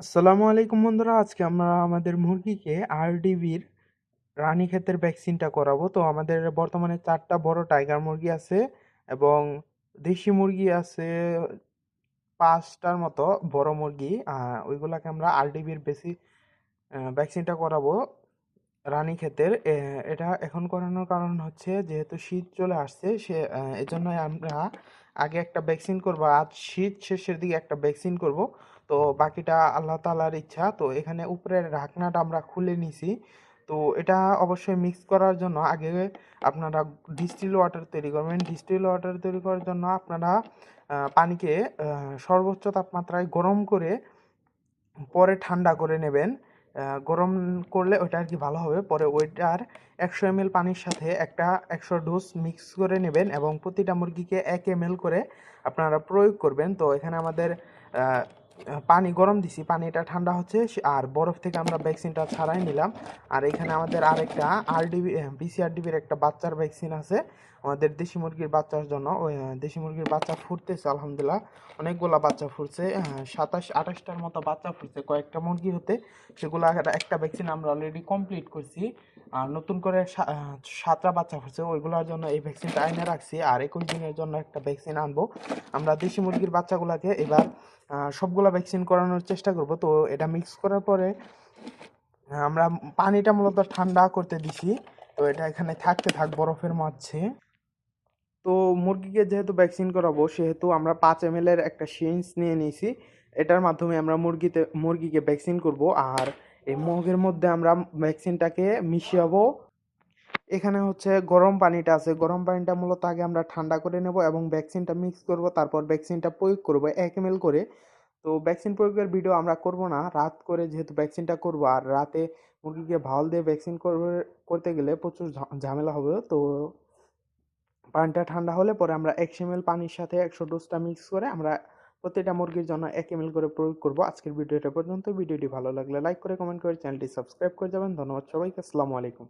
আসসালামু আলাইকুম বন্ধুরা আজকে আমরা আমাদের মুরগিকে আরডিবির রানীক্ষেতের ভ্যাকসিনটা করাবো। তো আমাদের বর্তমানে চারটা বড় টাইগার মুরগি আছে এবং দেশি মুরগি আছে পাঁচটার মতো বড় মুরগি। ওইগুলাকে আমরা আরডিবির বেশি ভ্যাকসিনটা করাবো রানীক্ষেতের। এ, এটা এখন করানোর কারণ হচ্ছে যেহেতু শীত চলে আসছে সে এজন্যই আমরা আগে একটা ভ্যাকসিন করব, আজ শীত শেষের দিকে একটা ভ্যাকসিন করব। তো বাকিটা আল্লাহ তালার ইচ্ছা। তো এখানে উপরের ঢাকনাটা আমরা খুলে নিছি। তো এটা অবশ্যই মিক্স করার জন্য আগে আপনারা ডিস্টিল ওয়াটার তৈরি করবেন। ডিস্টিল ওয়াটার তৈরি করার জন্য আপনারা পানিকে সর্বোচ্চ তাপমাত্রায় গরম করে পরে ঠান্ডা করে নেবেন। গরম করলে ওইটা আর কি ভালো হবে। পরে ওইটার একশো এম পানির সাথে একটা একশো ডোজ মিক্স করে নেবেন এবং প্রতিটা মুরগিকে এক এম করে আপনারা প্রয়োগ করবেন। তো এখানে আমাদের পানি গরম দিছি পানিটা ঠান্ডা হচ্ছে আর বরফ থেকে আমরা ভ্যাকসিনটা ছাড়াই নিলাম। আর এখানে আমাদের আরেকটা আরডিবি বিসিআরডিবির একটা বাচ্চার ভ্যাকসিন আছে। আমাদের দেশি মুরগির বাচ্চার জন্য। দেশি মুরগির বাচ্চা ফুটতেছে আলহামদুলিল্লাহ। অনেকগুলা বাচ্চা ফুটছে সাতাশ আঠাশটার মতো বাচ্চা ফুটছে। কয়েকটা মুরগি হতে সেগুলো একটা ভ্যাকসিন আমরা অলরেডি কমপ্লিট করছি। আর নতুন করে সাতটা বাচ্চা ফুটছে ওইগুলোর জন্য এই ভ্যাকসিনটা আইনে রাখছি। আর একুশ দিনের জন্য একটা ভ্যাকসিন আনব। আমরা দেশি মুরগির বাচ্চাগুলোকে এবার আহ, সবগুলা ভ্যাকসিন করানোর চেষ্টা করব। তো এটা মিক্স করার পরে আমরা পানিটা মূলত ঠান্ডা করতে দিছি। তো এটা এখানে থাকতে থাক, বরফের মাঝে। তো মুরগিকে যেহেতু ভ্যাকসিন করাবো, সেহেতু আমরা পাঁচ এম এর একটা সিরিঞ্জ নিয়ে নিয়েছি। এটার মাধ্যমে আমরা মুরগিতে, মুরগিকে ভ্যাকসিন করব। আর এই মগের মধ্যে আমরা ভ্যাকসিনটাকে মিশিয়াবো। এখানে হচ্ছে গরম পানিটা আছে। গরম পানিটা মূলত আগে আমরা ঠান্ডা করে নেব এবং ভ্যাকসিনটা মিক্স করব। তারপর ভ্যাকসিনটা প্রয়োগ করব এক এম করে। তো ভ্যাকসিন প্রয়োগের ভিডিও আমরা করব না। রাত করে যেহেতু ভ্যাকসিনটা করব, আর রাতে মুরগিকে ভাওয়াল দিয়ে ভ্যাকসিন করতে গেলে প্রচুর ঝামেলা হবে। তো পানিটা ঠান্ডা হলে পরে আমরা একশো এম পানির সাথে একশো ডোজটা মিক্স করে আমরা প্রতিটা মুরগির জন্য এক এম করে প্রয়োগ করব। আজকের ভিডিওটা পর্যন্ত। ভিডিওটি ভালো লাগলে লাইক করে কমেন্ট করে চ্যানেলটি সাবস্ক্রাইব করে যাবেন। ধন্যবাদ সবাইকে। আসসালামু আলাইকুম।